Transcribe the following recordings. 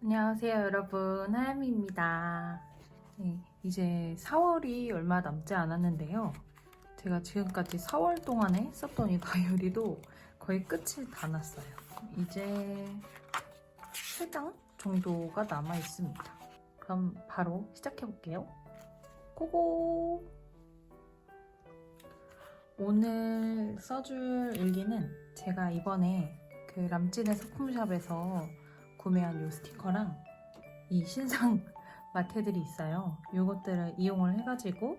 안녕하세요 여러분. 하야미입니다. 네, 이제 4월이 얼마 남지 않았는데요. 제가 지금까지 4월 동안에 썼던 이 다이어리도 거의 끝이 다 났어요. 이제 3장 정도가 남아 있습니다. 그럼 바로 시작해 볼게요. 고고! 오늘 써줄 일기는 제가 이번에 그 람진의 소품샵에서 구매한 이 스티커랑 이 신상 마테들이 있어요. 이것들을 이용을 해가지고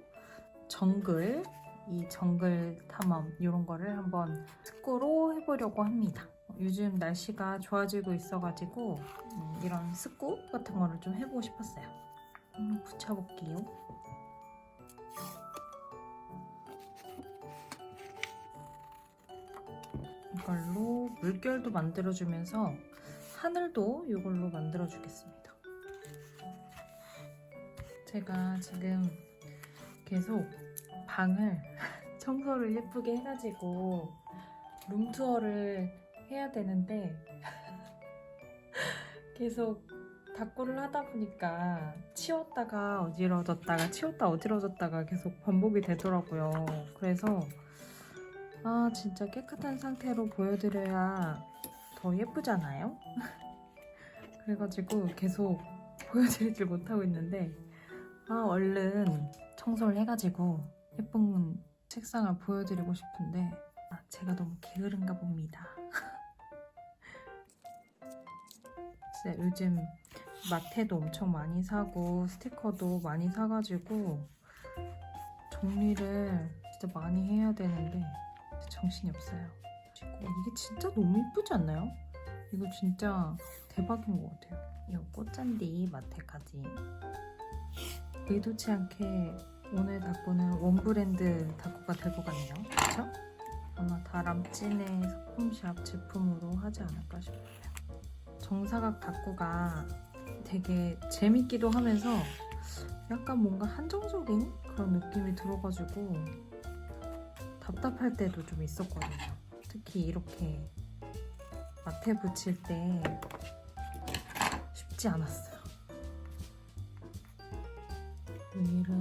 정글, 이 정글 탐험 이런 거를 한번 스쿠로 해보려고 합니다. 요즘 날씨가 좋아지고 있어가지고 음, 이런 스쿠 같은 거를 좀 해보고 싶었어요. 한번 붙여볼게요. 이걸로 물결도 만들어주면서 하늘도 이걸로 만들어 주겠습니다. 제가 지금 계속 방을 청소를 예쁘게 해가지고 룸투어를 해야 되는데 계속 닦고를 하다 보니까 치웠다가 어지러졌다가 치웠다 어지러졌다가 계속 반복이 되더라고요. 그래서 아 진짜 깨끗한 상태로 보여드려야 더 예쁘잖아요? 그래가지고 계속 보여드리질 못하고 있는데 아 얼른 청소를 해가지고 예쁜 책상을 보여드리고 싶은데 아, 제가 너무 게으른가 봅니다. 진짜 요즘 마테도 엄청 많이 사고 스티커도 많이 사가지고 정리를 진짜 많이 해야 되는데 정신이 없어요. 그리고 이게 진짜 너무 이쁘지 않나요? 이거 진짜 대박인 것 같아요. 이 꽃잔디 마테까지 의도치 않게 오늘 닦고는 원브랜드 닦고가 될 것 같네요. 그렇죠? 아마 다 람찐의 소품샵 제품으로 하지 않을까 싶어요. 정사각 닦고가 되게 재밌기도 하면서 약간 뭔가 한정적인 그런 느낌이 들어가지고 답답할 때도 좀 있었거든요. 특히 이렇게 마테 붙일 때 쉽지 않았어요. 위를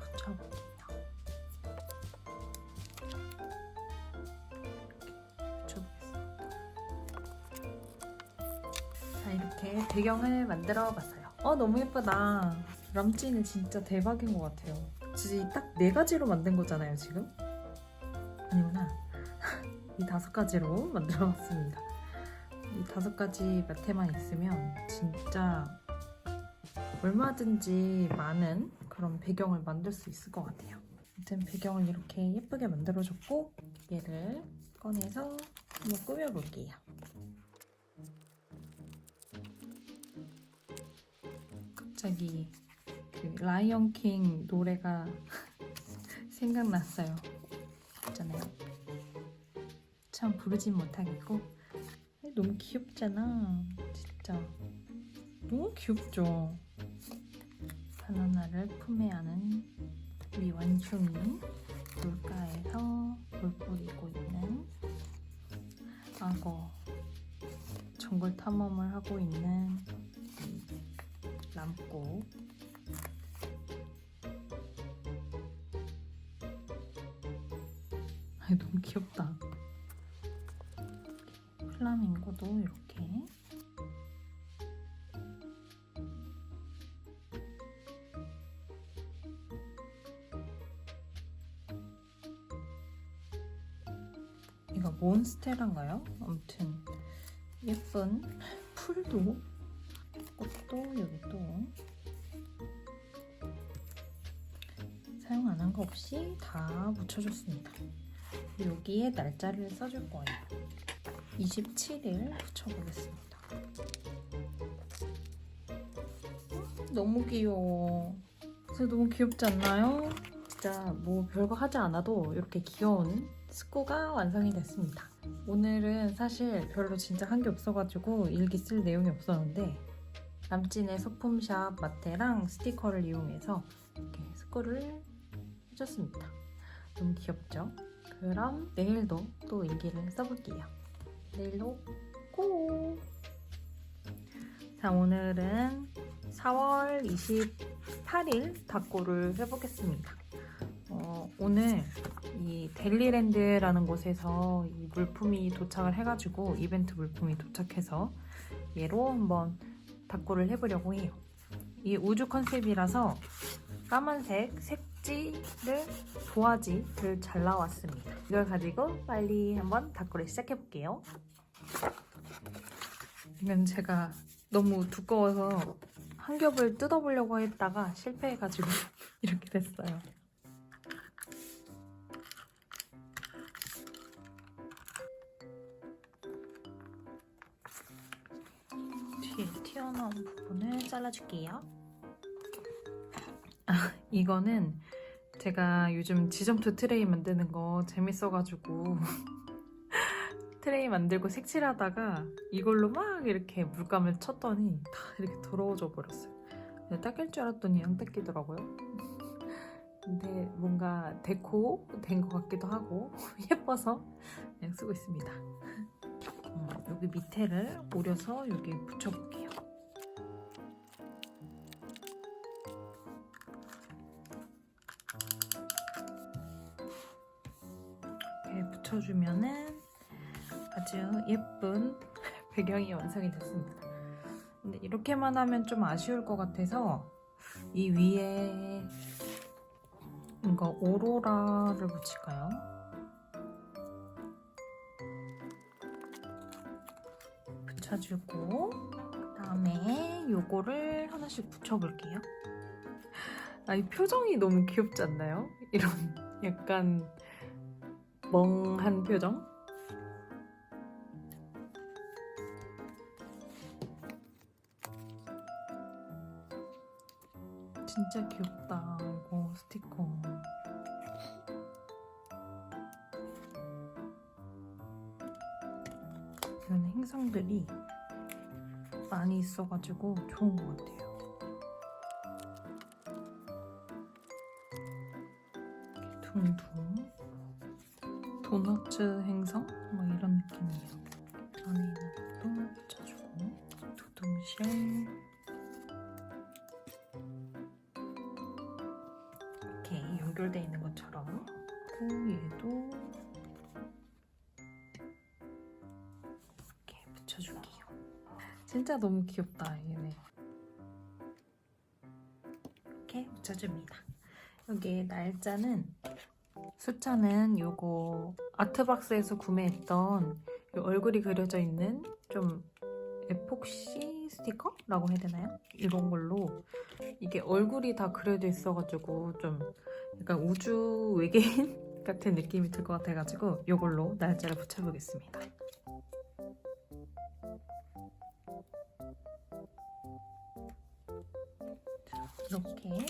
붙여볼게요. 붙여보겠습니다. 자, 이렇게 배경을 만들어 봤어요. 어, 너무 예쁘다. 람찌는 진짜 대박인 것 같아요. 딱 네 가지로 만든 거잖아요, 지금? 아니구나. 이 다섯 가지로 만들어 봤습니다. 이 다섯 가지 마테만 있으면 진짜 얼마든지 많은 그런 배경을 만들 수 있을 것 같아요. 아무튼 배경을 이렇게 예쁘게 만들어줬고 얘를 꺼내서 한번 꾸며볼게요. 갑자기 그 라이언 킹 노래가 생각났어요. 참 부르진 못하겠고 너무 귀엽잖아. 진짜 너무 귀엽죠. 바나나를 품에 안은 우리 완충이 물가에서 물 뿌리고 있는 악어 정글 탐험을 하고 있는 아 너무 귀엽다 플라밍고도 이렇게 이거 몬스테라인가요? 아무튼 예쁜 풀도 꽃도 여기 또 사용 안 한 거 없이 다 묻혀줬습니다. 여기에 날짜를 써줄 거예요. 27일 붙여보겠습니다. 너무 귀여워. 진짜 너무 귀엽지 않나요? 진짜 뭐 별거 하지 않아도 이렇게 귀여운 스코가 완성이 됐습니다. 오늘은 사실 별로 진짜 한 게 없어가지고 일기 쓸 내용이 없었는데 남진의 소품샵 마테랑 스티커를 이용해서 이렇게 스코를 해줬습니다. 너무 귀엽죠? 그럼 내일도 또 일기를 써볼게요. 내일도 고! 자, 오늘은 4월 28일 닭고를 해보겠습니다. 어, 오늘 이 델리랜드라는 곳에서 이 물품이 도착을 해가지고 이벤트 물품이 도착해서 얘로 한번 닭고를 해보려고 해요. 이 우주 컨셉이라서 까만색 색 지를 도화지를 잘 나왔습니다. 이걸 가지고 빨리 한번 닭고를 시작해볼게요. 이건 제가 너무 두꺼워서 한 겹을 뜯어보려고 했다가 실패해가지고 이렇게 됐어요. 뒤에 튀어나온 부분을 잘라줄게요. 아, 이거는 제가 요즘 지점토 트레이 만드는 거 재밌어가지고 트레이 만들고 색칠하다가 이걸로 막 이렇게 물감을 쳤더니 다 이렇게 더러워져 버렸어요. 닦일 줄 알았더니 안 닦이더라고요. 근데 뭔가 데코 된 것 같기도 하고 예뻐서 그냥 쓰고 있습니다. 음, 여기 밑에를 오려서 여기 붙여볼게요. 붙여주면은 아주 예쁜 배경이 완성이 됐습니다. 근데 이렇게만 하면 좀 아쉬울 것 같아서 이 위에 이거 오로라를 붙일까요? 붙여주고 그 다음에 요거를 하나씩 붙여볼게요. 아, 이 표정이 너무 귀엽지 않나요? 이런 약간 멍한 표정? 진짜 귀엽다 이거 스티커. 이런 행성들이 많이 있어가지고 좋은 것 같아요. 둥둥 도너츠 행성? 뭐 이런 느낌이에요 안에 있는 것도 붙여주고 두둥실 이렇게 연결되어 있는 것처럼 그 얘도 이렇게 붙여줄게요. 진짜 너무 귀엽다 얘네. 이렇게 붙여줍니다. 여기 날짜는 숫자는 요거 아트박스에서 구매했던 요 얼굴이 그려져 있는 좀 에폭시 스티커라고 해야 되나요? 이런 걸로 이게 얼굴이 다 그려져 있어가지고 좀 약간 우주 외계인 같은 느낌이 들 것 같아가지고 이걸로 날짜를 붙여보겠습니다. 이렇게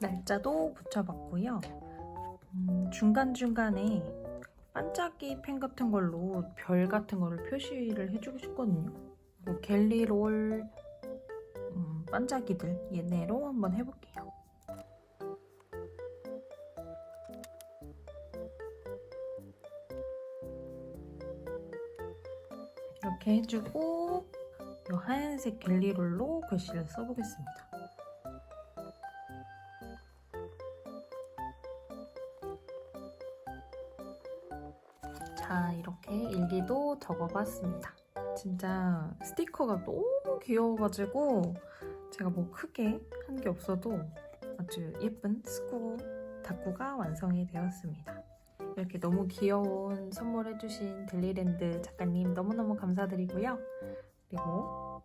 날짜도 붙여봤고요. 음, 중간중간에 반짝이 펜 같은 걸로 별 같은 거를 표시를 해주고 싶거든요. 뭐 갤리롤 음, 반짝이들 얘네로 한번 해볼게요. 이렇게 해주고 이 하얀색 갤리롤로 글씨를 써보겠습니다. 일기도 적어봤습니다. 진짜 스티커가 너무 귀여워가지고 제가 뭐 크게 한 게 없어도 아주 예쁜 스쿠 다꾸가 완성이 되었습니다. 이렇게 너무 귀여운 선물해주신 델리랜드 작가님 너무너무 감사드리고요. 그리고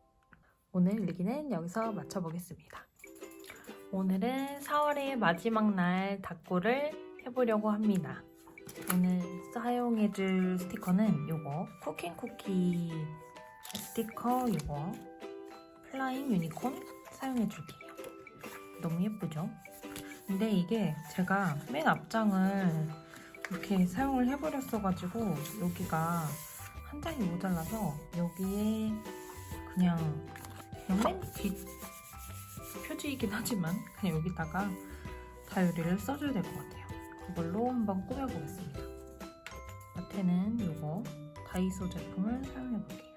오늘 일기는 여기서 마쳐보겠습니다. 오늘은 4월의 마지막 날 닭고를 해보려고 합니다. 오늘 사용해줄 스티커는 요거 쿠킹 쿠키 스티커 요거 플라잉 유니콘 사용해줄게요. 너무 예쁘죠? 근데 이게 제가 맨 앞장을 이렇게 사용을 해버렸어가지고 여기가 한 장이 모자라서 여기에 그냥 그냥 맨 뒷 표지이긴 하지만 그냥 여기다가 다이어리를 써줘야 될 것 같아요. 그걸로 한번 꾸며보겠습니다. 앞에는 이거 다이소 제품을 사용해볼게요.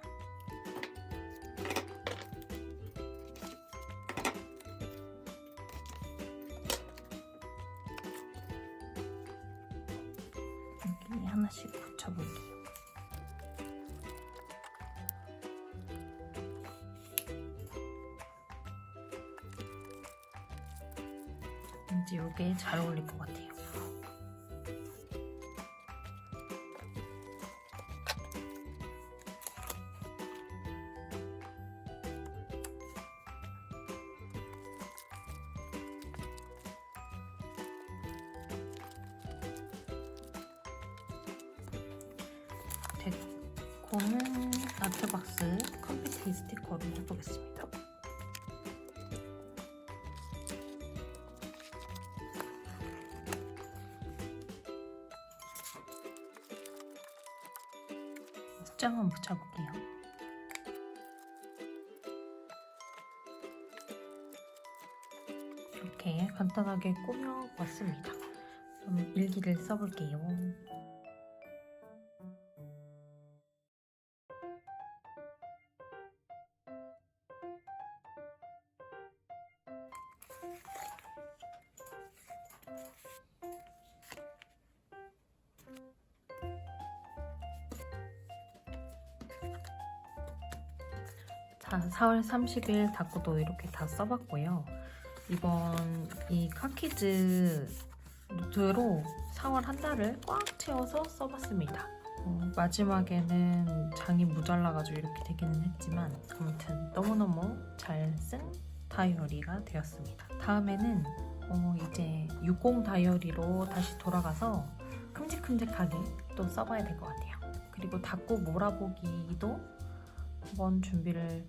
여기 하나씩 붙여볼게요. 왠지 이게 잘 어울릴 것 같아요. 데코는 아트박스 컴퓨터 스티커로 해보겠습니다. 숫자만 붙여볼게요. 이렇게 간단하게 꾸며봤습니다. 그럼 일기를 써볼게요. 자, 4월 30일 닦고도 이렇게 다 써봤고요. 이번 이 카키즈 노트로 4월 한 달을 꽉 채워서 써봤습니다. 어, 마지막에는 장이 모자라가지고 이렇게 되기는 했지만 아무튼 너무너무 잘 쓴 다이어리가 되었습니다. 다음에는 어, 이제 60 다이어리로 다시 돌아가서 큼직큼직하게 또 써봐야 될 것 같아요. 그리고 닫고 몰아보기도 한번 준비를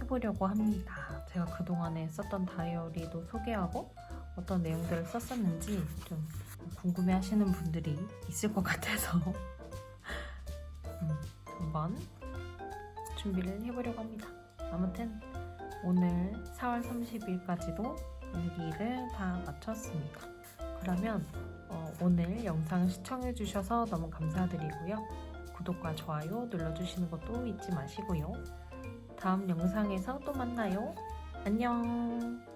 해보려고 합니다. 제가 그동안에 썼던 다이어리도 소개하고 어떤 내용들을 썼었는지 좀 궁금해 하시는 분들이 있을 것 같아서 음, 한번 준비를 해보려고 합니다. 아무튼 오늘 4월 30일까지도 일기를 다 마쳤습니다. 그러면 어, 오늘 영상 시청해주셔서 너무 감사드리고요. 구독과 좋아요 눌러주시는 것도 잊지 마시고요. 다음 영상에서 또 만나요. 안녕.